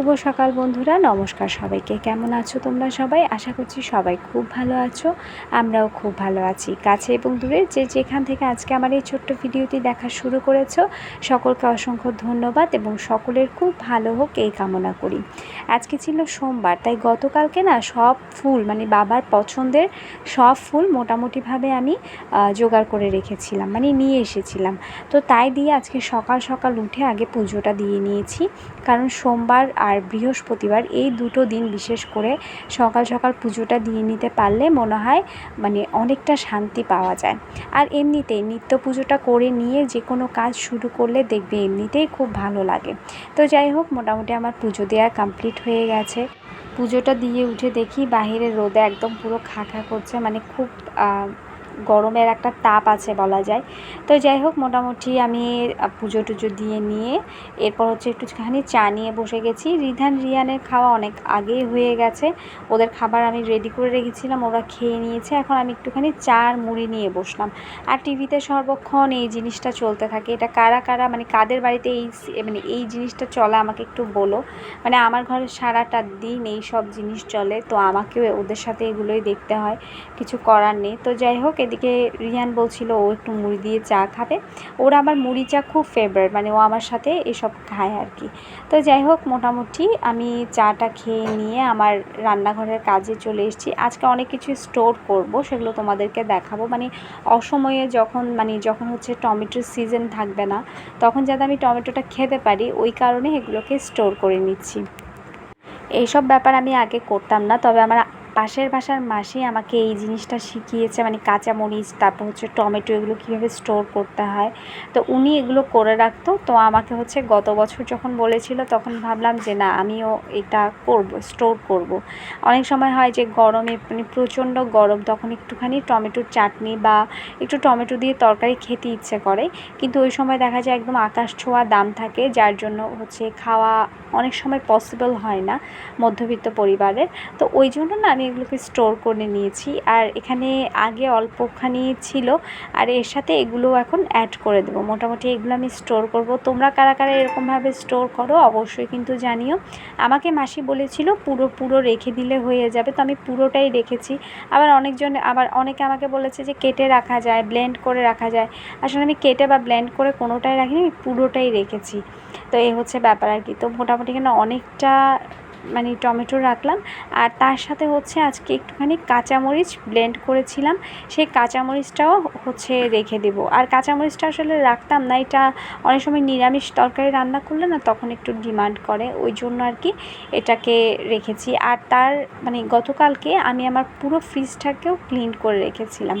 শুভ সকাল বন্ধুরা, নমস্কার সবাইকে। কেমন আছো তোমরা সবাই? আশা করছি সবাই খুব ভালো আছো, আমরাও খুব ভালো আছি। কাছে এবং দূরে যে যেখান থেকে আজকে আমার এই ছোট্ট ভিডিওটি দেখা শুরু করেছ, সকলকে অসংখ্য ধন্যবাদ এবং সকলের খুব ভালো হোক এই কামনা করি। আজকে ছিল সোমবার, তাই গতকালকে না সব ফুল মানে বাবার পছন্দের সব ফুল মোটামুটিভাবে আমি জোগাড় করে রেখেছিলাম মানে নিয়ে এসেছিলাম। তো তাই দিয়ে আজকে সকাল সকাল উঠে আগে পুজোটা দিয়ে নিয়েছি। কারণ সোমবার আর বৃহস্পতিবার এই দুটো দিন বিশেষ করে সকাল সকাল পুজোটা দিয়ে নিতে পারলে মনে হয় মানে অনেকটা শান্তি পাওয়া যায়। আর এমনিতেই নিত্য পুজোটা করে নিয়ে যে কোনো কাজ শুরু করলে দেখবে এমনিতেই খুব ভালো লাগে। তো যাই হোক, মোটামুটি আমার পুজো দেওয়া কমপ্লিট হয়ে গেছে। পুজোটা দিয়ে উঠে দেখি বাহিরে রোদে একদম পুরো খা খা করছে মানে খুব গরমের একটা তাপ আছে বলা যায়। তো যাই হোক, মোটামুটি আমি পুজো টুজো দিয়ে নিয়ে এরপর হচ্ছে একটুখানি চা নিয়ে বসে গেছি। রিধান, রিয়ানের খাওয়া অনেক আগেই হয়ে গেছে। ওদের খাবার আমি রেডি করে রেখেছিলাম, ওরা খেয়ে নিয়েছে। এখন আমি একটুখানি চা আর মুড়ি নিয়ে বসলাম। আর টিভিতে সর্বক্ষণ এই জিনিসটা চলতে থাকে। এটা কারা কারা মানে কাদের বাড়িতে এই মানে এই জিনিসটা চলে আমাকে একটু বলো। মানে আমার ঘরে সারাটা দিন এই সব জিনিস চলে, তো আমাকেও ওদের সাথে এগুলোই দেখতে হয়। কিছু করার নেই। তো যাই হোক এদিকে রিয়ান বলছিল, ও একটু মুড়ি দিয়ে চা খাবে। ওর আমার মুড়ি চা খুব ফেভারেট মানে ও আমার সাথে এসব খায় আর কি। তো যাই হোক, মোটামুটি আমি চাটা খেয়ে নিয়ে আমার রান্নাঘরের কাজে চলে এসেছি। আজকে অনেক কিছু স্টোর করব, সেগুলো তোমাদেরকে দেখাবো। মানে অসময়ে যখন মানে যখন হচ্ছে টমেটোর সিজন থাকবে না, তখন যাতে আমি টমেটোটা খেতে পারি, ওই কারণে এগুলোকে স্টোর করে নিচ্ছি। এইসব ব্যাপার আমি আগে করতাম না, তবে আমার পাশের বাসার মাসি আমাকে এই জিনিসটা শিখিয়েছে মানে কাঁচামরিচ, তারপর হচ্ছে টমেটো, এগুলো কীভাবে স্টোর করতে হয়। তো উনি এগুলো করে রাখতো। তো আমাকে হচ্ছে গত বছর যখন বলেছিল, তখন ভাবলাম যে না, আমিও এটা করব স্টোর করব। অনেক সময় হয় যে গরমে মানে প্রচণ্ড গরম, তখন একটুখানি টমেটোর চাটনি বা একটু টমেটো দিয়ে তরকারি খেতে ইচ্ছে করে। কিন্তু ওই সময় দেখা যায় একদম আকাশ ছোঁয়া দাম থাকে, যার জন্য হচ্ছে খাওয়া অনেক সময় পসিবল হয় না মধ্যবিত্ত পরিবারের। তো ওই জন্য না আমি এগুলোকে স্টোর করে নিয়েছি। আর এখানে আগে অল্পখানি ছিল। আর এর সাথে এগুলো এখন অ্যাড করে দেবো। মোটামুটি এগুলো আমি স্টোর করব। তোমরা কারা কারা এরকমভাবে স্টোর করো অবশ্যই কিন্তু জানিও। আমাকে মাসি বলেছিল, পুরো পুরো রেখে দিলে হয়ে যাবে। তো আমি পুরোটাই রেখেছি। আবার অনেকজন, আবার অনেকে আমাকে বলেছে যে, কেটে রাখা যায় ব্লেন্ড করে রাখা যায়। আসলে আমি কেটে বা ব্লেন্ড করে কোনোটাই রাখিনি, আমি পুরোটাই রেখেছি। তো এই হচ্ছে ব্যাপার আর কি। তো মোটামুটি কেন অনেকটা মানে টমেটো রাখলাম। আর তার সাথে হচ্ছে আজকে একটুখানি কাঁচামরিচ ব্লেন্ড করেছিলাম। সেই কাঁচামরিচটাও হচ্ছে রেখে দেব। আর কাঁচামরিচটা আসলে রাখতাম না, এটা অনেক সময় নিরামিষ তরকারি রান্না করলে না তখন একটু ডিমান্ড করে, ওই জন্য আর কি এটাকে রেখেছি। আর তার মানে গতকালকে আমি আমার পুরো ফ্রিজটাকেও ক্লিন করে রেখেছিলাম।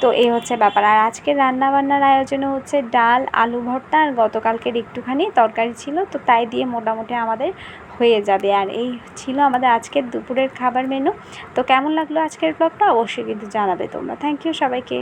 তো এই হচ্ছে ব্যাপার। আর আজকে রান্নাবান্নার আয়োজনে হচ্ছে ডাল, আলু ভর্তা, আর গতকালকের একটুখানি তরকারি ছিল। তো তাই দিয়ে মোটামুটি আমাদের হয়ে যাবে। আর এই ছিল আমাদের আজকের দুপুরের খাবার মেনু তো কেমন লাগল আজকের ব্লগটা অবশ্যই কিন্তু জানাবে তোমরা। থ্যাংক ইউ সবাইকে।